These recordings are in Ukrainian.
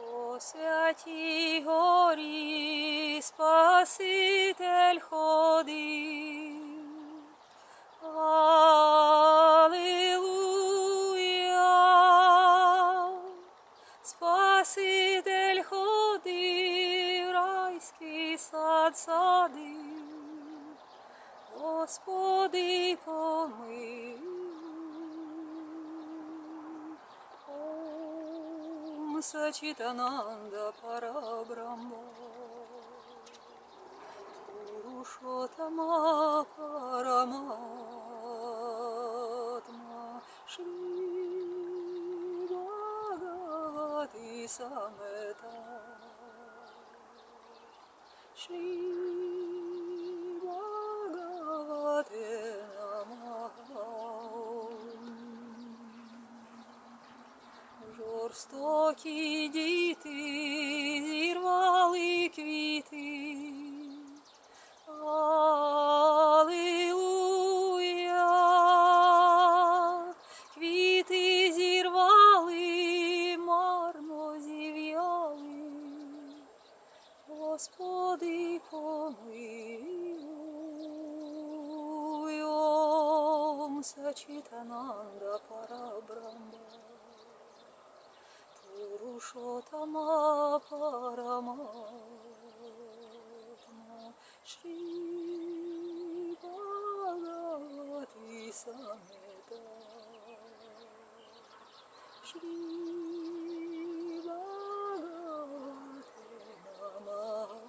По святій горі Спаситель ходив. Спаситель ходив, райський. Господи помилуй. Ом Сачитананда Парабрахма Пурушотама Параматма Шри Бхагавати Самета Шри Жорстокі діти зірвали квіти. Алілуя! Квіти зірвали, марно зів'яли. Господи, помилуй, Ом Парабрахма. Пурушотама Параматма Шри Бхагавати Самета Шри Бхагавате Намаха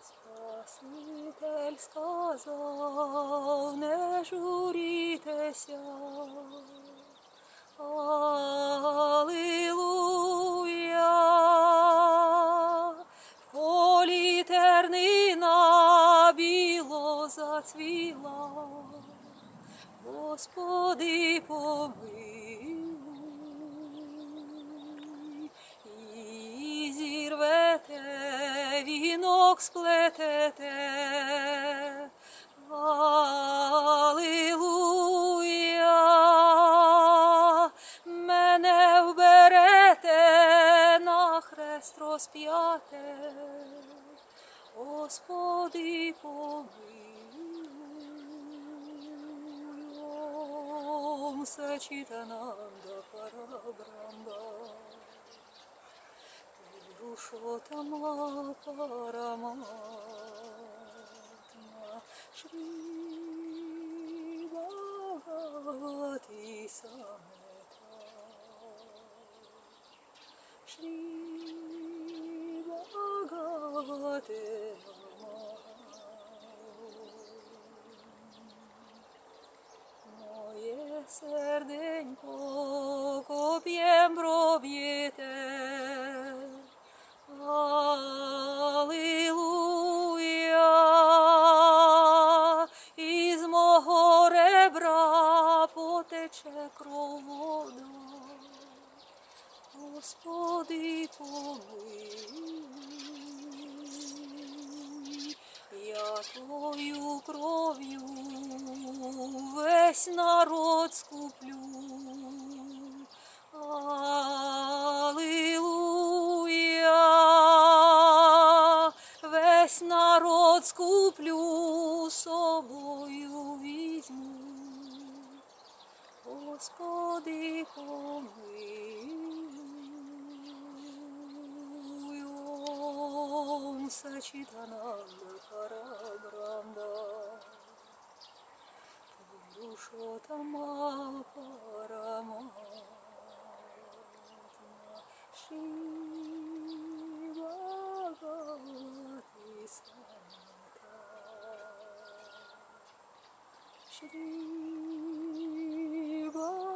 Спаситель сказав, не журітеся. Господи, помилуй, і зірвете, вінок сплетете. Мене вберете хрест розп'яте. Господи, помилуй, Ом Сачитананда Парабрахма, Пурушотама Параматма, Шри Бхагавати Самета, Шри Бхагавате. Серденько коп'єм проб'єте. Алілуя! Із мого ребра потече кров вода. Господи, помилуй, я твою кров'ю весь народ скуплю. Алілуя, весь народ скуплю, собою візьму. Господи, помилуй, Ом Сачитананда Пурушотама Параматма, Шри Бхагавати Самета. Shri Bhagavate